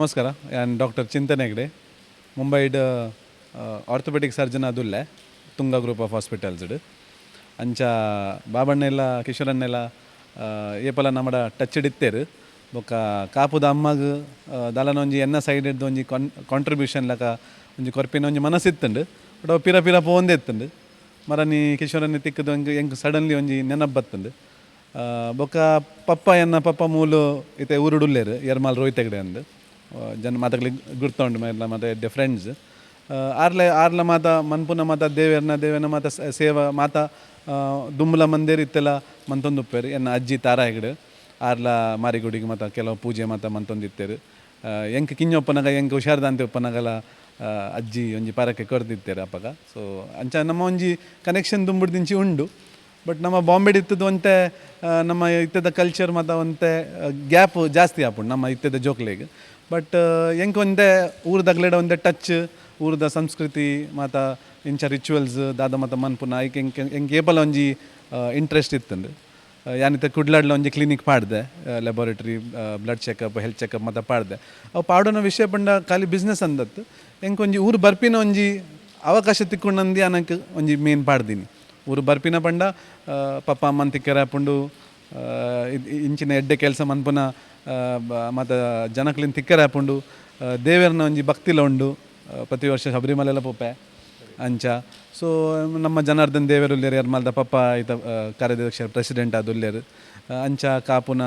ನಮಸ್ಕಾರ ನಾನು ಡಾಕ್ಟರ್ ಚಿಂತನೆ ಹೆಗ್ಡೆ. ಮುಂಬೈಡ್ ಆರ್ಥೋಪೆಟಿಕ್ ಸರ್ಜನ್ ಅದುಲ್ಲೆ ತುಂಗ ಗ್ರೂಪ್ ಆಫ್ ಹಾಸ್ಪಿಟಲ್ಸ್ಡ್. ಅಂಚ ಬಾಬಣ್ಣೆಲ್ಲ ಕಿಶೋರನ್ನೆಲ್ಲ ಏಪಲ ನಮ್ಮಡ ಟಚ್ ಇಡಿತ್ತೇರು ಬೊಕ್ಕ ಕಾಪುದ ಅಮ್ಮಗ್ ದಲನ ಒಂಜಿ ಎನ್ನ ಸೈಡ್ ಇದ್ದು ಒಂಜಿ ಕಾನ್ ಕಾಂಟ್ರಿಬ್ಯೂಷನ್ ಲಕ ಒಂಜಿ ಕೊರ್ಪಿನ ಒಂಜಿ ಮನಸ್ಸಿತ್ತುಂಡು. ಬಟ್ ಅವು ಪಿರ ಪಿರ ಪೋಂದೆ ಇತ್ತುಂಡು. ಮರ ನೀ ಕಿಶೋರನ್ನ ತಿಕ್ಕದು ಹಂಗೆ ಸಡನ್ಲಿ ಒಂಜಿ ನೆನಪು ಬತ್ತುಂಡು. ಬೊಕ್ಕ ಪಪ್ಪ ಎನ್ನ ಪಪ್ಪ ಮೂಲು ಇತ್ತೆ ಊರುಡುಲ್ಲೇರು ಎರ್ಮಾಲ್ ರೋಹಿತ್ ಹೆಗ್ಡೆ ಅಂದು. ಜನ ಮಾತಗಳಿಗೆ ಗುರ್ತೊಂಡು ಮೇಲ ಮತ್ತೆ ಎಡ್ಡೆ ಫ್ರೆಂಡ್ಸ್ ಆರ್ಲೆ ಆರ್ಲ ಮಾತ ಮನ್ಪುನ ಮಾತ ದೇವೇರ್ನ ದೇವೇನ ಮಾತ ಸೇವ ಮಾತ ದುಂಬುಲ ಮಂದಿರ್ ಇತ್ತೆಲ್ಲ ಮಂತೊಂದುಪ್ಪೇರು. ಎನ್ನ ಅಜ್ಜಿ ತಾರಾ ಹೆಗಡು. ಆರ್ಲ ಮಾರಿಗುಡಿಗೆ ಮಾತ ಕೆಲವು ಪೂಜೆ ಮಾತ ಮಂತೊಂದಿತ್ತೇರು. ಎಂಕ್ ಕಿಂಜೊಪ್ಪನಾಗ ಎಂಕ್ ಹುಷಾರ್ದಂತೆ ಉಪ್ಪನಾಗಲ ಆ, ಅಜ್ಜಿ ಒಂಜಿ ಪಾರಕ್ಕೆ ಕೊರ್ದಿತ್ತೇರು ಅಪ್ಪಗ ಸೊ ಅಂಚ ನಮ್ಮ ಒಂಜಿ ಕನೆಕ್ಷನ್ ದುಂಬುಡ್ದಿಂಚಿ ಉಂಡು. ಬಟ್ ನಮ್ಮ ಬಾಂಬೆಡ್ ಇತ್ತದ ಒಂತೆ ನಮ್ಮ ಇತ್ತದ ಕಲ್ಚರ್ ಮತ್ತು ಒಂತೆ ಗ್ಯಾಪ್ ಜಾಸ್ತಿ ಆಪುಂಡು ನಮ್ಮ ಇತ್ತದ ಜೋಕ್ಲೆಗ್. ಬಟ್ ಎಂಕ್ ಒಂದೇ ಊರ್ದಾಗ್ಲೆಡ ಒಂದೇ ಟಚ್ ಊರ್ದ ಸಂಸ್ಕೃತಿ ಮತ್ತು ಇಂಚ ರಿಚುವಲ್ಸ್ ದಾದ ಮತ್ತು ಮನ್ಪುನ, ಐಕ್ ಎಂಕ್ ಎಂಕ್ ಏಪಲ ಒಂಜಿ ಇಂಟ್ರೆಸ್ಟ್ ಇತ್ತಂದು. ಯಾನಿತ ಕುಡ್ಲಾಡ್ಲ ಒಂಜಿ clinic ಪಾಡ್ದೆ laboratory blood checkup health checkup ಮತ್ತು ಪಾಡ್ದೆ. ಅವು ಪಾಡೋನ ವಿಷಯ ಪಂಡ ಖಾಲಿ ಬಿಸ್ನೆಸ್ ಅಂದತ್ತು ಎಂಕ್ ಒಂಜಿ ಊರು ಬರ್ಪಿನ ಒಂಜಿ ಅವಕಾಶ ತಿಕ್ಕೊಂಡಂದು ಅನ್ನಕ್ಕೆ ಒಂಜಿ ಮೇನ್ ಪಾಡ್ದೀನಿ. ಊರು ಬರ್ಪಿನ ಪಂಡ ಪಪ್ಪ, ಅಮ್ಮನ ತಿಕ್ಕರ ಪುಂಡು ಇಂಚಿನ ಎಡ್ಡೆ ಕೆಲಸ ಮನ್ಪುನ ಮತ್ತು ಜನಕ್ಲಿನ ತಿಕ್ಕರೆ ಹಾಪುಂಡು ದೇವರನ್ನ ದೇವೇರ್ನ ಒಂಜಿ ಭಕ್ತಿಲ ಉಂಡು ಪ್ರತಿ ವರ್ಷ ಶಬರಿಮಲೆಲ್ಲ ಪೋಪೆ ಅಂಚ. ಸೊ ನಮ್ಮ ಜನಾರ್ದನ್ ದೇವರು ಉಲ್ಲೇರು ಎರ್ಮಲ್ದ ಪಪ್ಪ ಈತ ಕಾರ್ಯದರ್ಶಿ ಪ್ರೆಸಿಡೆಂಟ್ ಉಲ್ಲೇರು. ಅಂಚ ಕಾಪುನ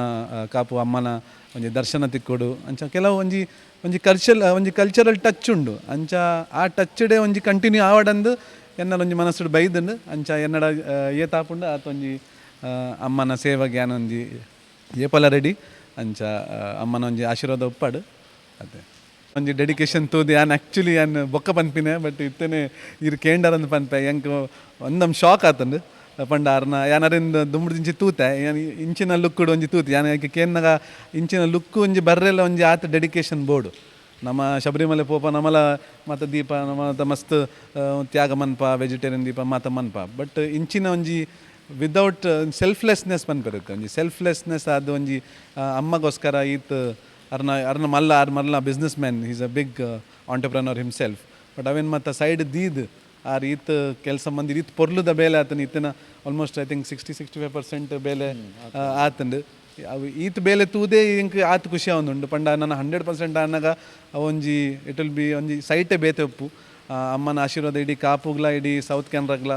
ಕಾಪು ಅಮ್ಮನ ಒಂಜಿ ದರ್ಶನ ತಿಕ್ಕೊಡು, ಅಂಚ ಕೆಲವು ಒಂಜಿ ಒಂಜಿ ಕಲ್ಚರ್ ಒಂಜಿ ಕಲ್ಚರಲ್ ಟಚ್ ಉಂಡು. ಅಂಚ ಆ ಟಚ್ಡೆ ಒಂಜಿ ಕಂಟಿನ್ಯೂ ಆವಡಂದು, ಎನ್ನಲ ಒಂಜಿ ಮನಸ್ಸು ಬೈದುಂಡು ಅಂಚ ಎನ್ನಡ ಏತಾಪುಂಡು ಆತ ಒಂಜಿ ಅಮ್ಮನ ಸೇವಾ ಜ್ಞಾನ ಒಂಜಿ ಏಪಲ ರೆಡಿ. ಅಂಚ ಅಮ್ಮನ ಒಂಜಿ ಆಶೀರ್ವಾದ ಒಪ್ಪಾಡು. ಅದೇ. ಒಂಜಿ ಡೆಡಿಕೇಶನ್ ತೂದಿ, ಆನ್ ಆ್ಯಕ್ಚುಲಿ ಆನ್ ಬೊಕ್ಕ ಪನ್ಪಿನ ಬಟ್ ಇತ್ತೇನೆ ಇರು ಕೇಂಡರ್ ಅಂದ್ ಪನ್ಪೆ. ಎಂಕ್ ಒಂದಮ್ ಶಾಕ್ ಆತಂಡು ಪಂಡ ಅರ್ನ ಯಾನರಿಂದ ಇಂಚಿ ತೂತೆ ಇಂಚಿನ ಲುಕ್ಕುಡು ಒಂಜಿ ತೂತಿ. ಯಾನ ಕೇನ್ನಾಗ ಇಂಚಿನ ಲುಕ್ಕು ಒಂಜಿ ಬರ್ರೆಲ್ಲ ಒಂಜಿ ಆತ ಡೆಡಿಕೇಶನ್ ಬೋರ್ಡು. ನಮ್ಮ ಶಬರಿಮಲೆ ಪೋಪ, ನಮಲ ಮಾತ ದೀಪ ನಮ್ಮ ಮಸ್ತ್ ತ್ಯಾಗ ಮನ್ಪ ವೆಜಿಟೇರಿಯನ್ ದೀಪ ಮಾತ ಮನ್ಪ. ಬಟ್ ಇಂಚಿನ ಒಂಜಿ ವಿದೌಟ್ ಸೆಲ್ಫ್ಲೆಸ್ನೆಸ್ ಪನ್ಪಿರುತ್ತೆ ಒಂಜಿ ಸೆಲ್ಫ್ಲೆಸ್ನೆಸ್ ಅದು ಒಂಜಿ ಅಮ್ಮಗೋಸ್ಕರ ಈತ್ ಅರ್ನ ಅರ್ನ ಮಲ್ಲ ಆರ್ ಮಲ್ಲ businessman is a big entrepreneur himself but ಅವೇನು ಮತ್ತು ಸೈಡ್ ದೀದ್ ಆರ್ ಈತ್ ಕೆಲಸ ಮಂದಿ ಈತ್ ಪೊರ್ಲುದ ಬೇಲೆ ಆತನ. ಈತನ almost I think sixty sixty five percent ಬೇಲೆ ಆತಂಡು ಅವು ಈತ ಬೇಲೆ ತೂದೇ ಇಂಕ್ ಆತ ಖುಷಿ ಅವನುಂಡು ಪಂಡ ನನ್ನ ಹಂಡ್ರೆಡ್ ಪರ್ಸೆಂಟ್ ಅನ್ನಗ ಒಂಜಿ ಇಟ್ ವಿಲ್ ಬಿ ಒಂಜಿ ಸೈಟೇ ಬೇತೆ ಉಪ್ಪು. ಅಮ್ಮನ ಆಶೀರ್ವಾದ ಇಡೀ ಕಾಪುಗ್ಲ ಇಡೀ ಸೌತ್ ಕ್ಯಾನ್ರಾಗ್ಲ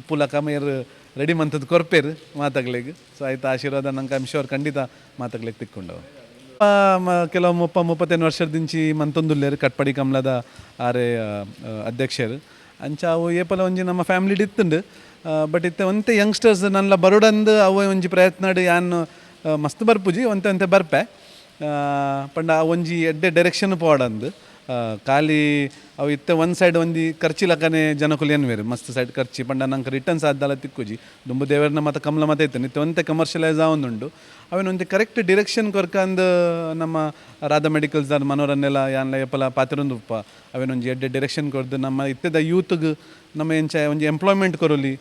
ಉಪ್ಪುಲ ಕಮೇರ್ ರೆಡಿ ಮಂತದ್ದು ಕೊರ್ಪೇರು ಮಾತಾಗ್ಲಿಕ್ಕೆ ಸೊ ಆಯ್ತು, ಆಶೀರ್ವಾದ ನಂಗೆ ಐಮ್ ಶೋರ್ ಖಂಡಿತ ಮಾತಾಗ್ಲಿಕ್ಕೆ ತಿಕ್ಕೊಂಡವು. ಕೆಲವು ಮುಪ್ಪ ಮುಪ್ಪತ್ತೈದು ವರ್ಷದಿಂಚಿ ಮಂತೊಂದುಲ್ಲೇರು, ಕಟ್ಪಡಿ ಕಮಲದ ಆರೆ ಅಧ್ಯಕ್ಷರು. ಅಂಚ, ಅವು ಏಪಲ ಒಂಜಿ ನಮ್ಮ ಫ್ಯಾಮಿಲಿ ಇತ್ತುಂಡು. ಬಟ್ ಇತ್ತೆ ಒಂತೆ ಯಂಗ್ಸ್ಟರ್ಸ್ ನನ್ನ ಬರೋಡಂದು, ಅವು ಒಂಜಿ ಪ್ರಯತ್ನಡು ಯಾನ್ ಮಸ್ತ್ ಬರ್ಪುಜಿ, ಒಂತೆ ಒಂತೆ ಬರ್ಪೆ. ಪಂಡ ಆ ಒಂಜಿ ಎಡ್ಡೆ ಡೈರೆಕ್ಷನ್ ಪೋಡಂದು ಖಾಲಿ ಅವು ಇತ್ತೆ ಒಂದು ಸೈಡ್ ಒಂದು ಖರ್ಚಿ ಲಕ್ಕನೆ ಜನಕುಲು ಅನ್ವೇರಿ ಮಸ್ತ್ ಸೈಡ್ ಖರ್ಚಿ ಪಂಡ ನಂಗೆ ರಿಟರ್ನ್ಸ್ ಆದ್ದಲ್ಲ ತಿಕ್ಕುಜಿ. ದುಂಬು ದೇವರನ್ನ ಮತ್ತು ಕಮಲ ಮತ್ತೆ ಇತ್ತೆ ಇತ್ತೆ ಒಂತೆ ಕಮರ್ಷಿಯಲೈಸ್ ಆವೊಂದುಂಡು. ಅವೇನು ಒಂದು ಕರೆಕ್ಟ್ ಡಿರೆಕ್ಷನ್ ಕೊರ್ಕಂದು ನಮ್ಮ ರಾಧಾ ಮೆಡಿಕಲ್ಸ್ ಮನೋರನ್ನೆಲ್ಲ ಯಾನ್ಲ ಎಪ್ಪಲ ಪಾತಿರೊಂದು ಉಪ್ಪ ಅವೇನೊಂಜಿ ಎಡ್ಡೆ ಡಿರೆಕ್ಷನ್ ಕೊರ್ದು ನಮ್ಮ ಇತ್ತೆದ ಯೂತ್ಗೆ ನಮ್ಮ ಎಂಚ ಒಂಜಿ ಎಂಪ್ಲಾಯ್ಮೆಂಟ್ ಕೊರಲಿ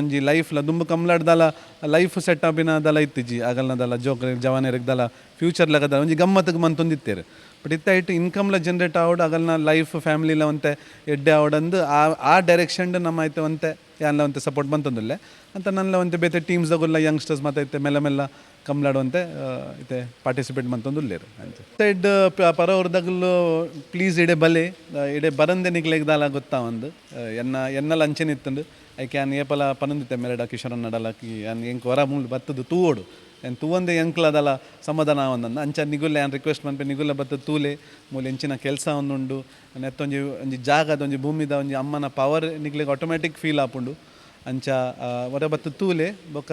ಒಂಜಿ ಲೈಫ್ಲ ದುಂಬು ಕಮ್ಲಾಡ್ದಲ ಲೈಫ್ ಸೆಟ್ ಅಪಿನ ದಲ ಇತ್ತಿಜಿ ಆಗಲ್ನದಲ್ಲ ಜೋಕ್ ಜವಾನಿಯರಿಗೆ ದಲ ಫ್ಯೂಚರ್ ಲಗದ ಒಂಜಿ ಗಮ್ಮತ್ತಿಗೆ ಮಂತೊಂದಿತ್ತೇರು ಬಟ್ ಇತ್ತ ಇಟ್ಟು ಇನ್ಕಮ್ಲ ಜನ್ರೇಟ್ ಆವಡ್ ಆಗಲ್ನ ಲೈಫ್ ಫ್ಯಾಮಿಲಿಲ ಒಂತೆ ಎಡ್ಡೆ ಆವಡಂದು ಆ ಆ ಡೈರೆಕ್ಷನ್ ನಮ್ಮ ಐತೆ ಒಂತೆ, ಯಾನ್ಲ ಒಂತೆ ಸಪೋರ್ಟ್ ಬಂತಂದಿಲ್ಲ ಅಂತ ನನ್ನ ಒಂತೆ ಬೇತೆ ಟೀಮ್ಸ್ ಟೀಮ್ಸ್ದಾಗುಲ್ಲ ಯಂಗ್ಸ್ಟರ್ಸ್ ಮತ್ತೆ ಇತ್ತೆ ಮೆಲ್ಲ ಮೆಲ್ಲ ಕಮ್ಲಾಡುವಂತೆ ಇತ್ತೆ ಪಾರ್ಟಿಸಿಪೇಟ್ ಮಂತೊಂದುಲ್ಲೇರು ಅಂತ. ಸೈಡ್ ಪರ ಅವ್ರದಾಗಲು ಪ್ಲೀಸ್ ಇಡೆ ಬಲೆ ಇಡೆ ಬರಂದೆ ನಿಗ್ಲೆಗ್ದಾಲ ಗೊತ್ತಾ ಒಂದು ಎನ್ನ ಎನ್ನ ಎನ್ನಲ ಅಂಚೆನಿತ್ತಂಡು ಐಕೆ ಯಾನ್ ಏಪಲ ಪನಂದಿತ್ತೆ ಮೇರೆಡ ಕಿಶೋರನ್ ನಡಲಕಿ ಯಾನ್ ಎಂಕ್ ವರ ಮೂಲ್ ಬತ್ತದು ತೂವೋಡು ಏನು ತೂವಂದೆ ಎಂಕ್ಲದಲ್ಲ ಸಮಾಧಾನ ಒಂದನ್ನು ಅಂಚ ನಿಗುಲ್ಲ ಏನು ರಿಕ್ವೆಸ್ಟ್ ಮನ್ಪೆ ನಿಗುಲ್ಲ ಬತ್ತದು ತೂಲೆ. ಮೂಲೆ ಎಂಚಿನ ಕೆಲಸ ಒಂದುಂಡು. ನೆತ್ತೊಂಜಿ ಒಂಜಿ ಜಾಗದ ಒಂಜಿ ಭೂಮಿದ ಒಂಜಿ ಅಮ್ಮನ ಪವರ್ ನಿಗ್ಲಿಗೆ ಆಟೋಮೆಟಿಕ್ ಫೀಲ್ ಆಪುಂಡು. ಅಂಚ ವರ ಹೊರ ಬತ್ತ ತೂಲೆ. ಬೊಕ್ಕ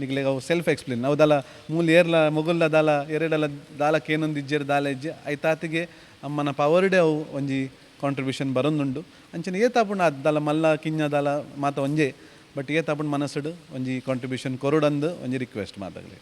ನಿಗ್ಲಿಗೆ ಅವು ಸೆಲ್ಫ್ ಎಕ್ಸ್ಪ್ಲೇನ್ ಅವು ದಲ ಮೂಲ ಏರ್ಲ ಮೊಗುಲ್ಲ ದಾಲ ಎರಡಲ್ಲ ದಾಲಕ್ಕೆ ಏನೊಂದು ಇಜ್ಜೆರ್ ದಾಲ ಇಜ್ಜೆ ಐತಾತಿಗೆ ಅಮ್ಮನ ಪವರ್ಡೆ ಅವು ಒಂಜಿ ಕಾಂಟ್ರಿಬ್ಯೂಷನ್ ಬರೊಂದುಂಡು. ಅಂಚನೆ ಏತಾಪುಂಡು ದಲ ಮಲ್ಲ ಕಿಂಜ ದಾಲ ಮಾತ ಒಂಜೆ. ಬಟ್ ಏತಾಪುಂಡು ಮನಸ್ಸುಡು ಒಂಜಿ ಕಾಂಟ್ರಿಬ್ಯೂಷನ್ ಕೊರುಡಂದು ಒಂಜಿ ರಿಕ್ವೆಸ್ಟ್ ಮಾತಾಗಲಿ.